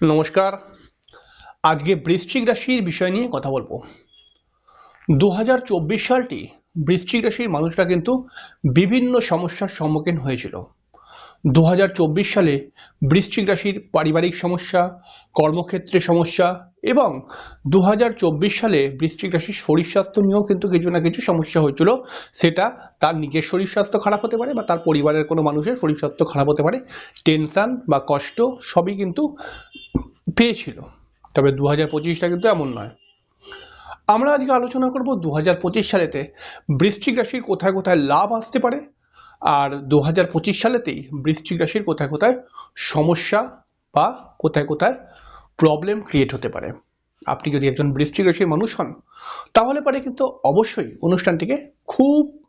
নমস্কার। আজকে বৃশ্চিক রাশির বিষয় নিয়ে কথা বলব। দু হাজার চব্বিশ সালটি বৃশ্চিক রাশির মানুষরা কিন্তু বিভিন্ন সমস্যার সম্মুখীন হয়েছিল। দু হাজার চব্বিশ সালে বৃশ্চিক রাশির পারিবারিক সমস্যা, কর্মক্ষেত্রে সমস্যা এবং দু হাজার চব্বিশ সালে বৃশ্চিক রাশির শরীর স্বাস্থ্য নিয়েও কিন্তু কিছু না কিছু সমস্যা হয়েছিল। সেটা তার নিজের শরীর স্বাস্থ্য খারাপ হতে পারে বা তার পরিবারের কোনো মানুষের শরীর স্বাস্থ্য খারাপ হতে পারে। টেনশান বা কষ্ট সবই কিন্তু পেয়েছিল। তবে দু হাজার পঁচিশটা কিন্তু এমন নয়। আমরা আজকে আলোচনা করব দু হাজার পঁচিশ সালেতে বৃশ্চিক রাশির কোথায় কোথায় লাভ আসতে পারে আর দু হাজার পঁচিশ সালেতেই বৃশ্চিক রাশির কোথায় কোথায় সমস্যা বা কোথায় কোথায় প্রবলেম ক্রিয়েট হতে পারে। আপনি যদি একজন বৃশ্চিক রাশির মানুষ হন, তাহলে পরে কিন্তু অবশ্যই অনুষ্ঠানটিকে খুব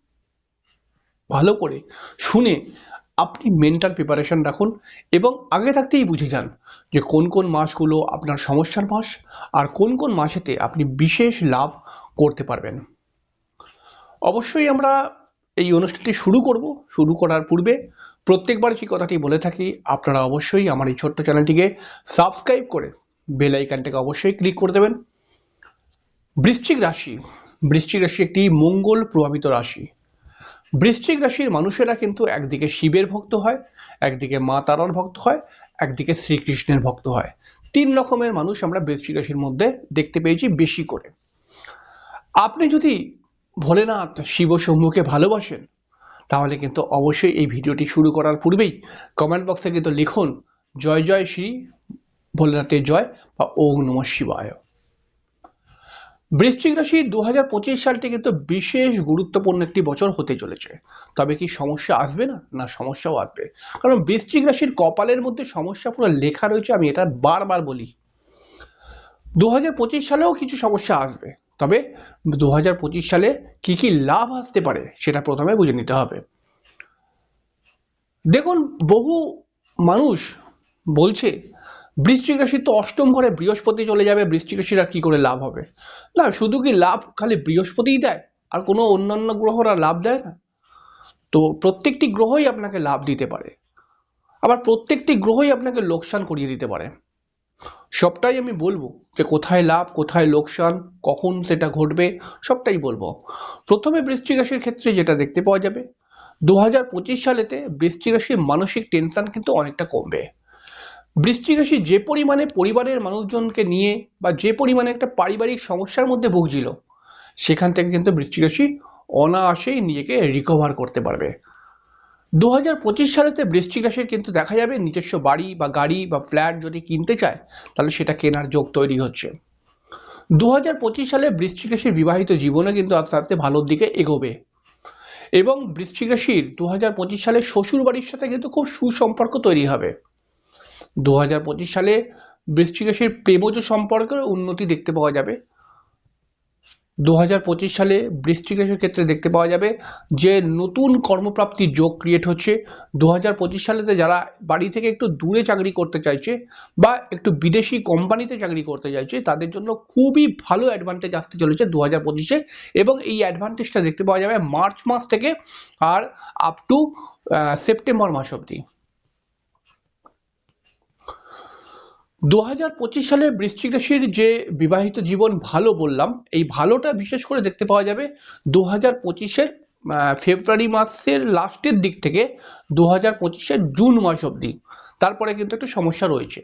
ভালো করে শুনে আপনি মেন্টাল প্রিপারেশন রাখুন এবং আগে থাকতেই বুঝে যান যে কোন কোন মাসগুলো আপনার সমস্যার মাস আর কোন কোন মাসেতে আপনি বিশেষ লাভ করতে পারবেন। অবশ্যই আমরা এই অনুষ্ঠানটি শুরু করব। শুরু করার পূর্বে প্রত্যেকবার যে কথাটি বলে থাকি, আপনারা অবশ্যই আমার এই ছোট্ট চ্যানেলটিকে সাবস্ক্রাইব করে বেল আইকনটাকে অবশ্যই ক্লিক করে দেবেন। বৃশ্চিক রাশি বৃশ্চিক রাশি একটি মঙ্গল প্রভাবিত রাশি। বৃশ্চিক রাশির মানুষেরা কিন্তু একদিকে শিবের ভক্ত হয়, একদিকে মা তারার ভক্ত হয়, একদিকে শ্রীকৃষ্ণের ভক্ত হয়। তিন রকমের মানুষ আমরা বৃশ্চিক রাশির মধ্যে দেখতে পেয়েছি বেশি করে। আপনি যদি ভোলেনাথ শিব শম্ভুকে ভালোবাসেন, তাহলে কিন্তু অবশ্যই এই ভিডিওটি শুরু করার পূর্বেই কমেন্ট বক্সে কিন্তু লিখুন, জয় জয় শ্রী ভোলেনাথের জয় বা ওং নম শিবায় বৃশ্চিক রাশির দু সালটি কিন্তু বিশেষ গুরুত্বপূর্ণ একটি বছর হতে চলেছে। তবে কি সমস্যা আসবে না? না, সমস্যাও আসবে। কারণ বৃশ্চিক রাশির কপালের মধ্যে সমস্যা পুরো লেখা রয়েছে, আমি এটা বারবার বলি। দু হাজার পঁচিশ সালেও কিছু সমস্যা আসবে, তবে দু হাজার পঁচিশ সালে কি কি লাভ আসতে পারে সেটা প্রথমে বুঝে নিতে হবে। দেখুন, বহু মানুষ বলছে বৃশ্চিক রাশির তো অষ্টম ঘরে বৃহস্পতি চলে যাবে, বৃশ্চিক রাশির আর কি করে লাভ হবে? না, শুধু কি লাভ খালি বৃহস্পতিই দেয়? আর কোনো অন্যান্য গ্রহরা লাভ দেয় না? তো প্রত্যেকটি গ্রহই আপনাকে লাভ দিতে পারে। আবার প্রত্যেকটি গ্রহই আপনাকে লোকসান করিয়ে দিতে পারে। সবটাই আমি বলব যে কোথায় লাভ, কোথায় লোকসান, কখন সেটা ঘটবে, সবটাই বলব। প্রথমে বৃশ্চিক রাশির ক্ষেত্রে যেটা দেখতে পাওয়া যাবে দু হাজার পঁচিশ সালেতে বৃশ্চিক রাশির মানসিক টেনশন কিন্তু অনেকটা কমবে। বৃশ্চিক রাশি যে পরিমাণে পরিবারের মানুষজনকে নিয়ে বা যে পরিমাণে একটা পারিবারিক সমস্যার মধ্যে ভুগছিল, সেখান থেকে কিন্তু বৃশ্চিক রাশি অনায়াসেই নিজেকে রিকভার করতে পারবে। দু হাজার পঁচিশ সালেতে বৃশ্চিক রাশির কিন্তু দেখা যাবে নিজস্ব বাড়ি বা গাড়ি বা ফ্ল্যাট যদি কিনতে চায়, তাহলে সেটা কেনার যোগ তৈরি হচ্ছে। দু হাজার পঁচিশ সালে বৃশ্চিক রাশির বিবাহিত জীবনে কিন্তু আস্তে আস্তে ভালোর দিকে এগোবে। এবং বৃশ্চিক রাশির দু হাজার পঁচিশ সালে শ্বশুর বাড়ির সাথে কিন্তু খুব সুসম্পর্ক তৈরি হবে। দু হাজার পঁচিশ সালে বৃশ্চিক রাশির প্রেমজ সম্পর্কের উন্নতি দেখতে পাওয়া যাবে। দু হাজার পঁচিশ সালে বৃশ্চিক রাশির ক্ষেত্রে দেখতে পাওয়া যাবে যে নতুন কর্মপ্রাপ্তির যোগ ক্রিয়েট হচ্ছে। দু হাজার পঁচিশ সালেতে যারা বাড়ি থেকে একটু দূরে চাকরি করতে চাইছে বা একটু বিদেশি কোম্পানিতে চাকরি করতে চাইছে, তাদের জন্য খুবই ভালো অ্যাডভান্টেজ আসতে চলেছে দু হাজার পঁচিশে এবং এই অ্যাডভান্টেজটা দেখতে পাওয়া যাবে মার্চ মাস থেকে আর আপ টু সেপ্টেম্বর মাস অবধি। দু হাজার পঁচিশ সালে বৃশ্চিক রাশির যে বিবাহিত জীবন ভালো বললাম, এই ভালোটা বিশেষ করে দেখতে পাওয়া যাবে দু হাজার পঁচিশের ফেব্রুয়ারি মাসের লাস্টের দিক থেকে দু হাজার পঁচিশের জুন মাস অবধি। তারপরে কিন্তু একটা সমস্যা রয়েছে।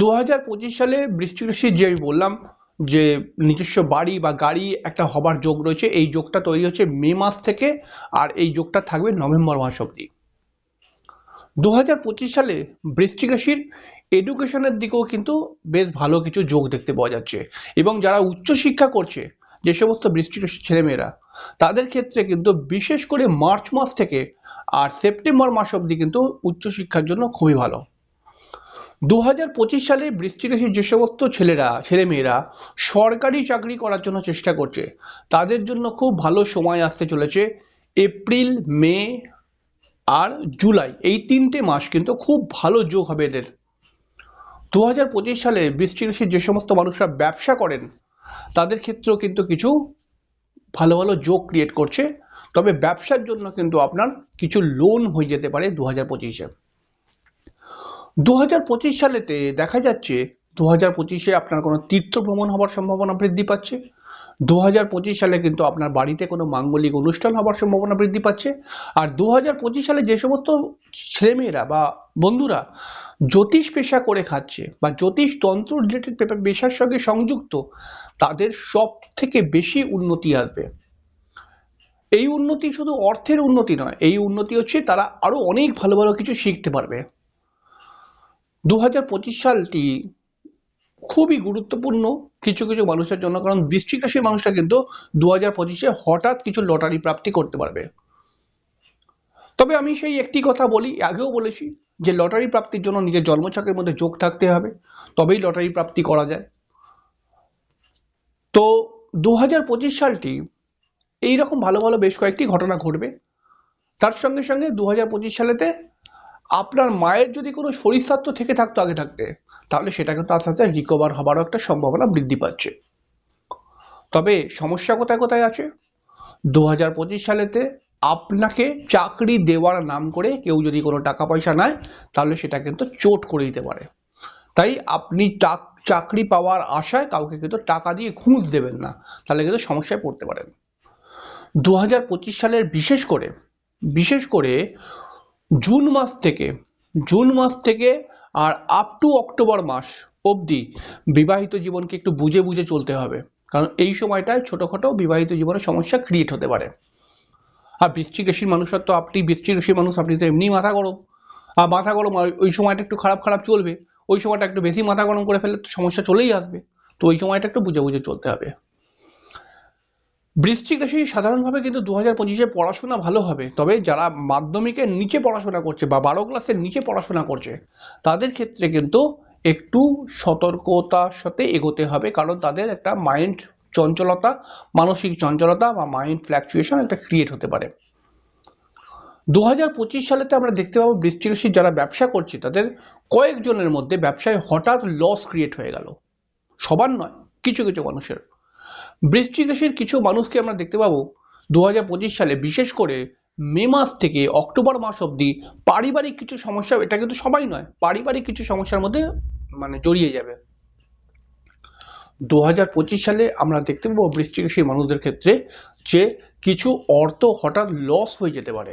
দু হাজার পঁচিশ সালে বৃশ্চিক রাশির যে আমি বললাম, যে নিজস্ব বাড়ি বা গাড়ি একটা হবার যোগ রয়েছে, এই যোগটা তৈরি হচ্ছে মে মাস থেকে, আর এই যোগটা থাকবে নভেম্বর মাস অবধি। দু হাজার পঁচিশ সালে বৃশ্চিক রাশির এডুকেশনের দিকেও কিন্তু বেশ ভালো কিছু যোগ দেখতে পাওয়া যাচ্ছে। এবং যারা উচ্চশিক্ষা করছে, যে সমস্ত বৃষ্টিক রাশির ছেলেমেয়েরা, তাদের ক্ষেত্রে কিন্তু বিশেষ করে মার্চ মাস থেকে আর সেপ্টেম্বর মাস অবধি কিন্তু উচ্চশিক্ষার জন্য খুবই ভালো। দু হাজার পঁচিশ সালে বৃষ্টিক রাশির যে সমস্ত ছেলেরা, ছেলেমেয়েরা সরকারি চাকরি করার জন্য চেষ্টা করছে, তাদের জন্য খুব ভালো সময় আসতে চলেছে এপ্রিল, মে আর জুলাই, এই তিনটে মাস কিন্তু খুব ভালো যোগ হবে এদের। দু হাজার পঁচিশ সালে বৃষ্টি রাশির যে সমস্ত মানুষরা ব্যবসা করেন, তাদের ক্ষেত্রেও কিন্তু কিছু ভালো ভালো যোগ ক্রিয়েট করছে। তবে ব্যবসার জন্য কিন্তু আপনার কিছু লোন হয়ে যেতে পারে দু হাজার পঁচিশে। দু হাজার পঁচিশ সালেতে দেখা যাচ্ছে দু হাজার পঁচিশে আপনার কোনো তীর্থ ভ্রমণ হওয়ার সম্ভাবনা বৃদ্ধি পাচ্ছে। দু হাজার পঁচিশ সালে কিন্তু আপনার বাড়িতে কোনো মাঙ্গলিক অনুষ্ঠান হওয়ার সম্ভাবনা বৃদ্ধি পাচ্ছে। আর দু হাজার পঁচিশ সালে যে সমস্ত ছেলেমেয়েরা বা বন্ধুরা জ্যোতিষ পেশা করে খাচ্ছে বা জ্যোতিষ তন্ত্র রিলেটেড পেশার সঙ্গে সংযুক্ত, তাদের সব থেকে বেশি উন্নতি আসবে। এই উন্নতি শুধু অর্থের উন্নতি নয়, এই উন্নতি হচ্ছে তারা আরও অনেক ভালো ভালো কিছু শিখতে পারবে। দু হাজার পঁচিশ সালটি খুবই গুরুত্বপূর্ণ কিছু কিছু মানুষের জন্য, কারণ বৃশ্চিক রাশির মানুষরা কিন্তু দু হাজার পঁচিশে হঠাৎ কিছু লটারি প্রাপ্তি করতে পারবে। তবে আমি সেই একটি কথা বলি, আগেও বলেছি যে লটারি প্রাপ্তির জন্য নিজের জন্মছকের মধ্যে যোগ থাকতে হবে, তবেই লটারি প্রাপ্তি করা যায়। তো দু হাজার পঁচিশ সালটি এইরকম ভালো ভালো বেশ কয়েকটি ঘটনা ঘটবে। তার সঙ্গে সঙ্গে দু হাজার পঁচিশ সালেতে আপনার মায়ের যদি কোনো শরীর স্বাস্থ্য থেকে থাকতো আগে থাকতে, তাহলে সেটা কিন্তু আস্তে আস্তে রিকভার হবারও একটা সম্ভাবনা বৃদ্ধি পাচ্ছে। তবে সমস্যা কোথায় কোথায় আছে? দু হাজার পঁচিশ সালেতে আপনাকে চাকরি দেওয়ার নাম করে কেউ যদি কোনো টাকা পয়সা নেয়, তাহলে সেটা কিন্তু চোট করে দিতে পারে। তাই আপনি চাকরি পাওয়ার আশায় কাউকে কিন্তু টাকা দিয়ে ঘুষ দেবেন না, তাহলে কিন্তু সমস্যায় পড়তে পারেন। দু হাজার পঁচিশ সালের বিশেষ করে বিশেষ করে জুন মাস থেকে, জুন মাস থেকে আর আপ টু অক্টোবর মাস অবধি বিবাহিত জীবনকে একটু বুঝে বুঝে চলতে হবে। কারণ এই সময়টায় ছোটোখাটো বিবাহিত জীবনের সমস্যা ক্রিয়েট হতে পারে। আর বৃষ্টিক রাশির মানুষরা তো আপনি, বৃষ্টিক রাশির মানুষ আপনি তো এমনি মাথা গরম। আর মাথা গরম ওই সময়টা একটু খারাপ খারাপ চলবে। ওই সময়টা একটু বেশি মাথা গরম করে ফেললে তো সমস্যা চলেই আসবে। তো ওই সময়টা একটু বুঝে বুঝে চলতে হবে। বৃশ্চিক রাশি সাধারণভাবে কিন্তু দু হাজার পঁচিশে পড়াশোনা ভালো হবে। তবে যারা মাধ্যমিকের নিচে পড়াশোনা করছে বা বারো ক্লাসের নিচে পড়াশোনা করছে, তাদের ক্ষেত্রে কিন্তু একটু সতর্কতার সাথে এগোতে হবে। কারণ তাদের একটা মাইন্ড চঞ্চলতা, মানসিক চঞ্চলতা বা মাইন্ড ফ্ল্যাকচুয়েশন একটা ক্রিয়েট হতে পারে। দু হাজার পঁচিশ সালেতে আমরা দেখতে পাবো বৃষ্টিক রাশির যারা ব্যবসা করছে, তাদের কয়েকজনের মধ্যে ব্যবসায় হঠাৎ লস ক্রিয়েট হয়ে গেল। সবার নয়, কিছু কিছু মানুষের। বৃষ্টিক রাশির কিছু মানুষকে আমরা দেখতে পাবো। দু হাজার পঁচিশ সালে বিশেষ করে মে মাস থেকে অক্টোবর মাস অবধি পারিবারিক কিছু সমস্যা, এটা কিন্তু সবাই নয়, পারিবারিক কিছু সমস্যার মধ্যে মানে জড়িয়ে যাবে। দু হাজার পঁচিশ সালে আমরা দেখতে পাবো বৃষ্টিক রাশির মানুষদের ক্ষেত্রে যে কিছু অর্থ হঠাৎ লস হয়ে যেতে পারে।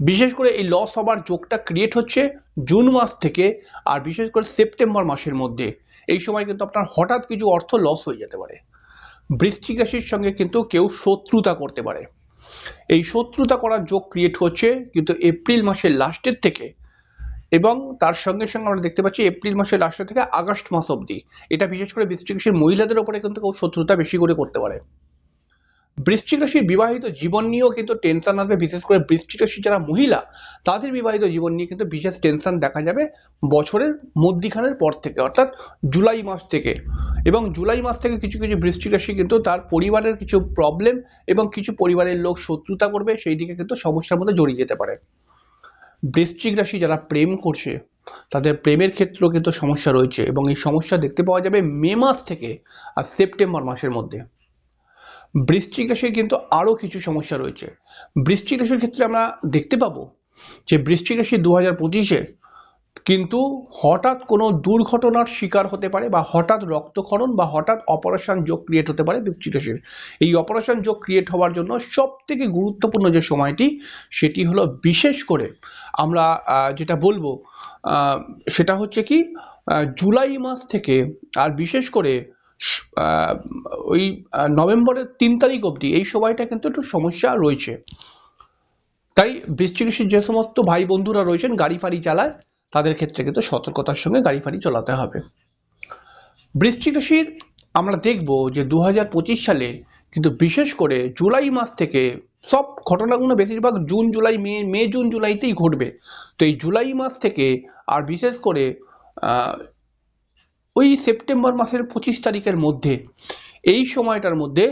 বিশেষ করে এই লস হবার যোগটা ক্রিয়েট হচ্ছে জুন মাস থেকে আর বিশেষ করে সেপ্টেম্বর মাসের মধ্যে। এই সময় কিন্তু আপনার হঠাৎ কিছু অর্থ লস হয়ে যেতে পারে। বৃশ্চিক রাশির সঙ্গে কিন্তু কেউ শত্রুতা করতে পারে। এই শত্রুতা করার যোগ ক্রিয়েট হচ্ছে কিন্তু এপ্রিল মাসের লাস্টের থেকে এবং তার সঙ্গে সঙ্গে আমরা দেখতে পাচ্ছি এপ্রিল মাসের লাস্ট থেকে আগস্ট মাস অবধি। এটা বিশেষ করে বৃষ্টিক রাশির মহিলাদের ওপরে কিন্তু কেউ শত্রুতা বেশি করে করতে পারে। বৃশ্চিক রাশির বিবাহিত জীবন নিয়েও কিন্তু টেনশন আসবে, বিশেষ করে বৃশ্চিক রাশির যারা মহিলা, তাদের বিবাহিত জীবন নিয়ে কিন্তু বিশেষ টেনশন দেখা যাবে বছরের মধ্যিখানের পর থেকে, অর্থাৎ জুলাই মাস থেকে। এবং জুলাই মাস থেকে কিছু কিছু বৃশ্চিক রাশি কিন্তু তার পরিবারের কিছু প্রবলেম এবং কিছু পরিবারের লোক শত্রুতা করবে, সেই দিকে কিন্তু সমস্যার মধ্যে জড়িয়ে যেতে পারে। বৃশ্চিক রাশি যারা প্রেম করছে, তাদের প্রেমের ক্ষেত্রেও কিন্তু সমস্যা রয়েছে এবং এই সমস্যা দেখতে পাওয়া যাবে মে মাস থেকে আর সেপ্টেম্বর মাসের মধ্যে। বৃশ্চিক রাশির কিন্তু আরও কিছু সমস্যা রয়েছে। বৃশ্চিক রাশির ক্ষেত্রে আমরা দেখতে পাবো যে বৃশ্চিক রাশি দু হাজার পঁচিশে কিন্তু হঠাৎ কোনো দুর্ঘটনার শিকার হতে পারে বা হঠাৎ রক্তক্ষরণ বা হঠাৎ অপারেশন যোগ ক্রিয়েট হতে পারে বৃশ্চিক রাশির। এই অপারেশন যোগ ক্রিয়েট হওয়ার জন্য সব থেকে গুরুত্বপূর্ণ যে সময়টি, সেটি হলো বিশেষ করে আমরা যেটা বলব সেটা হচ্ছে কি জুলাই মাস থেকে, আর বিশেষ করে ওই নভেম্বরের তিন তারিখ অবধি এই সময়টা কিন্তু একটু সমস্যা রয়েছে। তাই বৃষ্টিক রাশির যে সমস্ত ভাই বন্ধুরা রয়েছেন, গাড়ি ফাড়ি চালায়, তাদের ক্ষেত্রে কিন্তু সতর্কতার সঙ্গে গাড়ি ফাড়ি চালাতে হবে। বৃষ্টিক রাশির আমরা দেখব যে দু হাজার পঁচিশ সালে কিন্তু বিশেষ করে জুলাই মাস থেকে সব ঘটনাগুলো বেশিরভাগ June, July, May May, June, জুলাইতেই ঘটবে। তো এই জুলাই মাস থেকে আর বিশেষ করে ওই সেপ্টেম্বর মাসের পঁচিশ তারিখের মধ্যে, এই সময়টার মধ্যে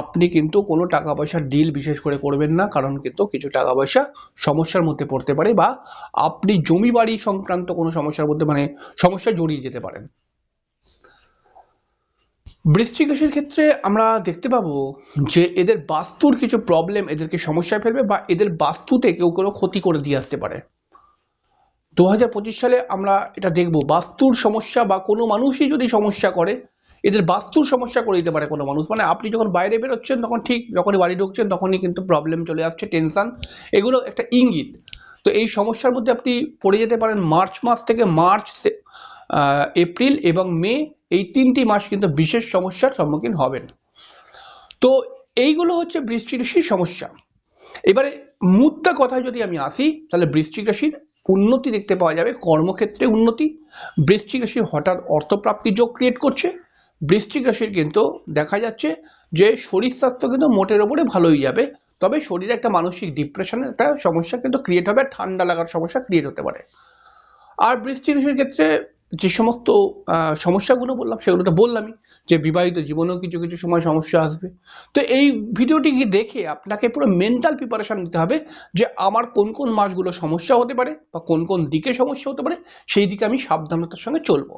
আপনি কিন্তু কোনো টাকা পয়সার ডিল বিশেষ করে করবেন না, কারণ কিন্তু কিছু টাকা পয়সা সমস্যার মধ্যে পড়তে পারে বা আপনি জমি বাড়ি সংক্রান্ত কোনো সমস্যার মধ্যে মানে সমস্যা জড়িয়ে যেতে পারেন। বৃশ্চিক রাশির ক্ষেত্রে আমরা দেখতে পাবো যে এদের বাস্তুর কিছু প্রবলেম এদেরকে সমস্যায় ফেলবে বা এদের বাস্তুতে কেউ কোনো ক্ষতি করে দিয়ে আসতে পারে। দু হাজার পঁচিশ সালে আমরা এটা দেখব, বাস্তুর সমস্যা বা কোনো মানুষই যদি সমস্যা করে, এদের বাস্তুর সমস্যা করে দিতে পারে কোনো মানুষ। মানে আপনি যখন বাইরে বেরোচ্ছেন, তখন ঠিক যখনই বাড়ি ঢুকছেন, তখনই কিন্তু প্রবলেম চলে আসছে টেনশন এগুলো একটা ইঙ্গিত। তো এই সমস্যার মধ্যে আপনি পড়ে যেতে পারেন মার্চ মাস থেকে মার্চ এপ্রিল এবং মে, এই তিনটি মাস কিন্তু বিশেষ সমস্যার সম্মুখীন হবেন। তো এইগুলো হচ্ছে বৃষ্টি রাশির সমস্যা। এবারে মুদ্রা কথায় যদি আমি আসি, তাহলে বৃশ্চিক রাশির উন্নতি দেখতে পাওয়া যাবে, কর্মক্ষেত্রে উন্নতি। বৃশ্চিক রাশি হঠাৎ অর্থপ্রাপ্তি যোগ ক্রিয়েট করছে। বৃশ্চিক রাশির কিন্তু দেখা যাচ্ছে যে শরীর স্বাস্থ্য কিন্তু মোটের ওপরে ভালোই যাবে। তবে শরীরে একটা মানসিক ডিপ্রেশনের একটা সমস্যা কিন্তু ক্রিয়েট হবে, ঠান্ডা লাগার সমস্যা ক্রিয়েট হতে পারে। আর বৃষ্টি রাশির ক্ষেত্রে যে সমস্ত সমস্যাগুলো বললাম, সেগুলো তো বললামই যে বিবাহিত জীবনেও কিছু কিছু সময় সমস্যা আসবে। তো এই ভিডিওটি দেখে আপনাকে পুরো মেন্টাল প্রিপারেশান নিতে হবে যে আমার কোন কোন মাসগুলো সমস্যা হতে পারে বা কোন কোন দিকে সমস্যা হতে পারে, সেই দিকে আমি সাবধানতার সঙ্গে চলবো।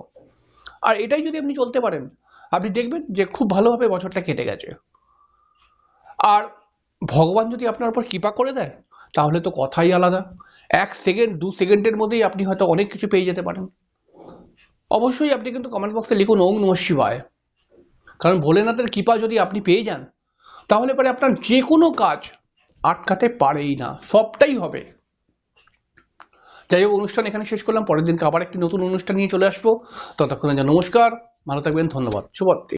আর এটাই যদি আপনি চলতে পারেন, আপনি দেখবেন যে খুব ভালোভাবে বছরটা কেটে গেছে। আর ভগবান যদি আপনার উপর কৃপা করে দেয়, তাহলে তো কথাই আলাদা। এক সেকেন্ড, দু সেকেন্ডের মধ্যেই আপনি হয়তো অনেক কিছু পেয়ে যেতে পারেন। অবশ্যই আপনি কিন্তু কমেন্ট বক্সে লিখুন ওং নমঃ শিবায়। কারণ ভোলেনাথের কৃপা যদি আপনি পেয়ে যান, তাহলে পরে আপনার যে কোনো কাজ আটকাতে পারেই না, সবটাই হবে। যাই হোক অনুষ্ঠান এখানে শেষ করলাম, পরের দিনকে আবার একটি নতুন অনুষ্ঠান নিয়ে চলে আসব। ততক্ষণে যা নমস্কার, ভালো থাকবেন, ধন্যবাদ, শুভরাত্রি।